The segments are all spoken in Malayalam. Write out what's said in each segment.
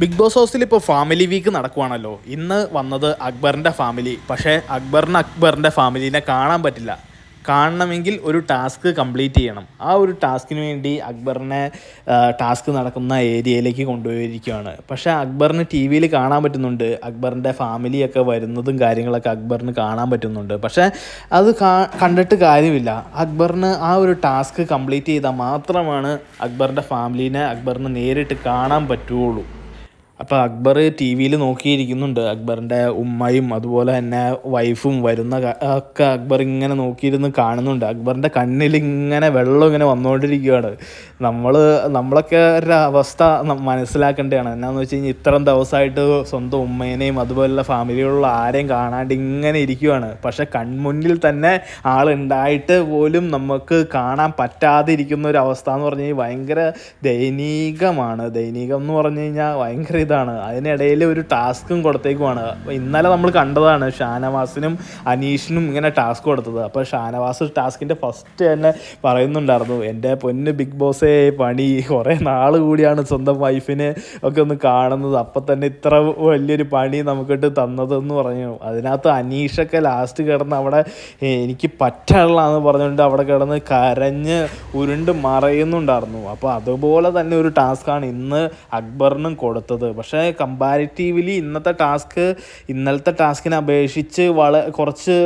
ബിഗ് ബോസ് ഹൗസിൽ ഇപ്പോൾ ഫാമിലി വീക്ക് നടക്കുവാണല്ലോ. ഇന്ന് വന്നത് അക്ബറിന്റെ ഫാമിലി പക്ഷേ അക്ബറിന് അക്ബറിന്റെ ഫാമിലിനെ കാണാൻ പറ്റില്ല. കാണണമെങ്കിൽ ഒരു ടാസ്ക് കംപ്ലീറ്റ് ചെയ്യണം. ആ ഒരു ടാസ്കിന് വേണ്ടി അക്ബറിനെ ടാസ്ക് നടക്കുന്ന ഏരിയയിലേക്ക് കൊണ്ടുപോയിരിക്കുകയാണ്. പക്ഷേ അക്ബറിന് ടി വിയിൽ കാണാൻ പറ്റുന്നുണ്ട്. അക്ബറിന്റെ ഫാമിലിയൊക്കെ വരുന്നതും കാര്യങ്ങളൊക്കെ അക്ബറിന് കാണാൻ പറ്റുന്നുണ്ട്. പക്ഷേ അത് കണ്ടിട്ട് കാര്യമില്ല. അക്ബറിന് ആ ഒരു ടാസ്ക് കംപ്ലീറ്റ് ചെയ്താൽ മാത്രമാണ് അക്ബറിന്റെ ഫാമിലിനെ അക്ബറിന് നേരിട്ട് കാണാൻ പറ്റുള്ളൂ അപ്പോൾ അക്ബർ ടി വിയിൽ നോക്കിയിരിക്കുന്നുണ്ട്. അക്ബറിന്റെ ഉമ്മയും അതുപോലെ തന്നെ വൈഫും വരുന്ന ഒക്കെ അക്ബർ ഇങ്ങനെ നോക്കിയിരുന്ന് കാണുന്നുണ്ട്. അക്ബറിന്റെ കണ്ണിൽ ഇങ്ങനെ വെള്ളം ഇങ്ങനെ വന്നുകൊണ്ടിരിക്കുകയാണ്. നമ്മൾ നമ്മളൊക്കെ ഒരു അവസ്ഥ മനസ്സിലാക്കേണ്ടതാണ്. എന്നാന്ന് വെച്ച് കഴിഞ്ഞാൽ ഇത്രയും ദിവസമായിട്ട് സ്വന്തം ഉമ്മേനെയും അതുപോലുള്ള ഫാമിലിയിലുള്ള ആരെയും കാണാണ്ട് ഇങ്ങനെ ഇരിക്കുകയാണ് പക്ഷെ കൺമുന്നിൽ തന്നെ ആളുണ്ടായിട്ട് പോലും നമുക്ക് കാണാൻ പറ്റാതിരിക്കുന്ന ഒരു അവസ്ഥ എന്ന് പറഞ്ഞു കഴിഞ്ഞാൽ ഭയങ്കര ദയനീകമാണ്. ദയനീകം എന്ന് പറഞ്ഞു കഴിഞ്ഞാൽ ഭയങ്കര ഇതാണ്. അതിനിടയിൽ ഒരു ടാസ്കും കൊടുത്തേക്കുമാണ് ഇന്നലെ നമ്മൾ കണ്ടതാണ് ഷാനവാസിനും അനീഷിനും ഇങ്ങനെ ടാസ്ക് കൊടുത്തത്. അപ്പോൾ ഷാനവാസ് ടാസ്കിന്റെ ഫസ്റ്റ് തന്നെ പറയുന്നുണ്ടായിരുന്നു എന്റെ പൊന്ന് ബിഗ് ബോസേ പണി കുറേ നാൾ കൂടിയാണ് സ്വന്തം വൈഫിനെ ഒക്കെ ഒന്ന് കാണുന്നത്. അപ്പം തന്നെ ഇത്ര വലിയൊരു പണി നമുക്കിട്ട് തന്നതെന്ന് പറഞ്ഞു. അതിനകത്ത് അനീഷൊക്കെ ലാസ്റ്റ് കിടന്ന് അവിടെ "ഏ, എനിക്ക് പറ്റാനുള്ളതെന്ന് പറഞ്ഞുകൊണ്ട് അവിടെ കിടന്ന് കരഞ്ഞ് ഉരുണ്ട് മറയുന്നുണ്ടായിരുന്നു. അപ്പോൾ അതുപോലെ തന്നെ ഒരു ടാസ്ക്കാണ് ഇന്ന് അക്ബറിനും കൊടുത്തത്. പക്ഷേ കമ്പാരിറ്റീവ്ലി ഇന്നത്തെ ടാസ്ക് ഇന്നലത്തെ ടാസ്കിനെ അപേക്ഷിച്ച് വള കുറച്ച്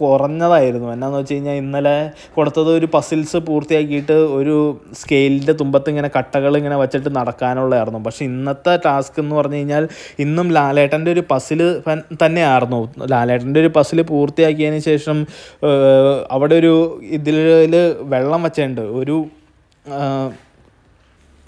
കുറഞ്ഞതായിരുന്നു. എന്നാന്ന് വെച്ച് കഴിഞ്ഞാൽ ഇന്നലെ കൊടുത്തത് ഒരു പസിൽസ് പൂർത്തിയാക്കിയിട്ട് ഒരു സ്കെയിലിന്റെ തുമ്പത്ത് ഇങ്ങനെ കട്ടകൾ ഇങ്ങനെ വെച്ചിട്ട് നടക്കാനുള്ളതായിരുന്നു. പക്ഷെ ഇന്നത്തെ ടാസ്ക് എന്ന് പറഞ്ഞു കഴിഞ്ഞാൽ ഇന്നും ലാലേട്ടന്റെ ഒരു പസിൽ തന്നെയായിരുന്നു. ലാലേട്ടന്റെ ഒരു പസിൽ പൂർത്തിയാക്കിയതിന് ശേഷം അവിടെ ഒരു ഇതിൽ വെള്ളം വെച്ചിട്ടുണ്ട് ഒരു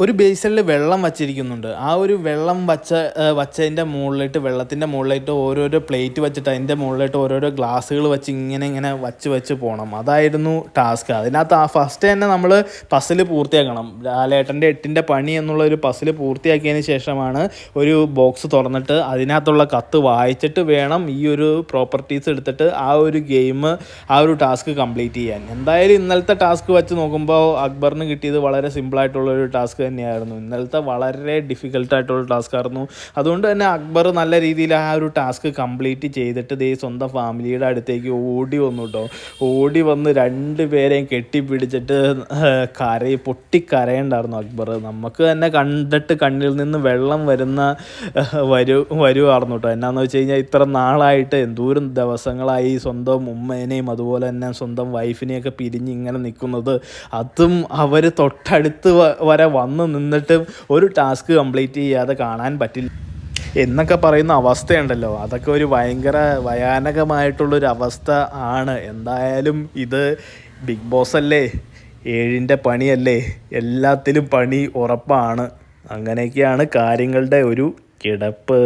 ഒരു ബേസിനിൽ വെള്ളം വച്ചിരിക്കുന്നുണ്ട്. ആ ഒരു വെള്ളം വച്ച വച്ചതിന്റെ മുകളിലായിട്ട് വെള്ളത്തിന്റെ മുകളിലായിട്ട് ഓരോരോ പ്ലേറ്റ് വെച്ചിട്ട് അതിന്റെ മുകളിലായിട്ട് ഓരോരോ ഗ്ലാസ്സുകൾ വെച്ച് ഇങ്ങനെ ഇങ്ങനെ വച്ച് വെച്ച് പോകണം. അതായിരുന്നു ടാസ്ക്. അതിനകത്ത് ആ ഫസ്റ്റ് തന്നെ നമ്മൾ പസിൽ പൂർത്തിയാക്കണം. ലാലേട്ടന്റെ എട്ടിന്റെ പണി എന്നുള്ള ഒരു പസിൽ പൂർത്തിയാക്കിയതിന് ശേഷമാണ് ഒരു ബോക്സ് തുറന്നിട്ട് അതിനകത്തുള്ള കത്ത് വായിച്ചിട്ട് വേണം ഈ ഒരു പ്രോപ്പർട്ടീസ് എടുത്തിട്ട് ആ ഒരു ഗെയിം ആ ഒരു ടാസ്ക് കംപ്ലീറ്റ് ചെയ്യാൻ. എന്തായാലും ഇന്നലത്തെ ടാസ്ക് വെച്ച് നോക്കുമ്പോൾ അക്ബറിന് കിട്ടിയത് വളരെ സിമ്പിളായിട്ടുള്ള ഒരു ടാസ്ക് തന്നെയായിരുന്നു. ഇന്നലത്തെ വളരെ ഡിഫിക്കൽട്ടായിട്ടുള്ള ടാസ്ക് ആയിരുന്നു. അതുകൊണ്ട് തന്നെ അക്ബർ നല്ല രീതിയിൽ ആ ഒരു ടാസ്ക് കംപ്ലീറ്റ് ചെയ്തിട്ട് ദേ സ്വന്തം ഫാമിലിയുടെ അടുത്തേക്ക് ഓടി വന്നു കേട്ടോ ഓടി വന്ന് രണ്ട് പേരെയും കെട്ടിപ്പിടിച്ചിട്ട് കരയി പൊട്ടിക്കരയുണ്ടായിരുന്നു അക്ബർ. നമുക്ക് തന്നെ കണ്ടിട്ട് കണ്ണിൽ നിന്ന് വെള്ളം വരുന്ന വരു വരുമായിരുന്നു കേട്ടോ എന്നാന്ന് വെച്ച് കഴിഞ്ഞാൽ ഇത്ര നാളായിട്ട് എന്തോരം ദിവസങ്ങളായി സ്വന്തം ഉമ്മേനെയും അതുപോലെ തന്നെ സ്വന്തം വൈഫിനെയൊക്കെ പിരിഞ്ഞ് ഇങ്ങനെ നിൽക്കുന്നത് അതും അവർ തൊട്ടടുത്ത് വരെ വരെ വന്ന് നിന്നിട്ട് ഒരു ടാസ്ക് കംപ്ലീറ്റ് ചെയ്യാതെ കാണാൻ പറ്റില്ല. എന്നൊക്കെ പറയുന്ന അവസ്ഥയുണ്ടല്ലോ. അതൊക്കെ ഒരു ഭയങ്കര ഭയാനകമായിട്ടുള്ളൊരു അവസ്ഥ ആണ്. എന്തായാലും ഇത് ബിഗ് ബോസ് അല്ലേ? ഏഴിന്റെ പണിയല്ലേ? എല്ലാത്തിലും പണി ഉറപ്പാണ്. അങ്ങനെയൊക്കെയാണ് കാര്യങ്ങളുടെ ഒരു കിടപ്പ്.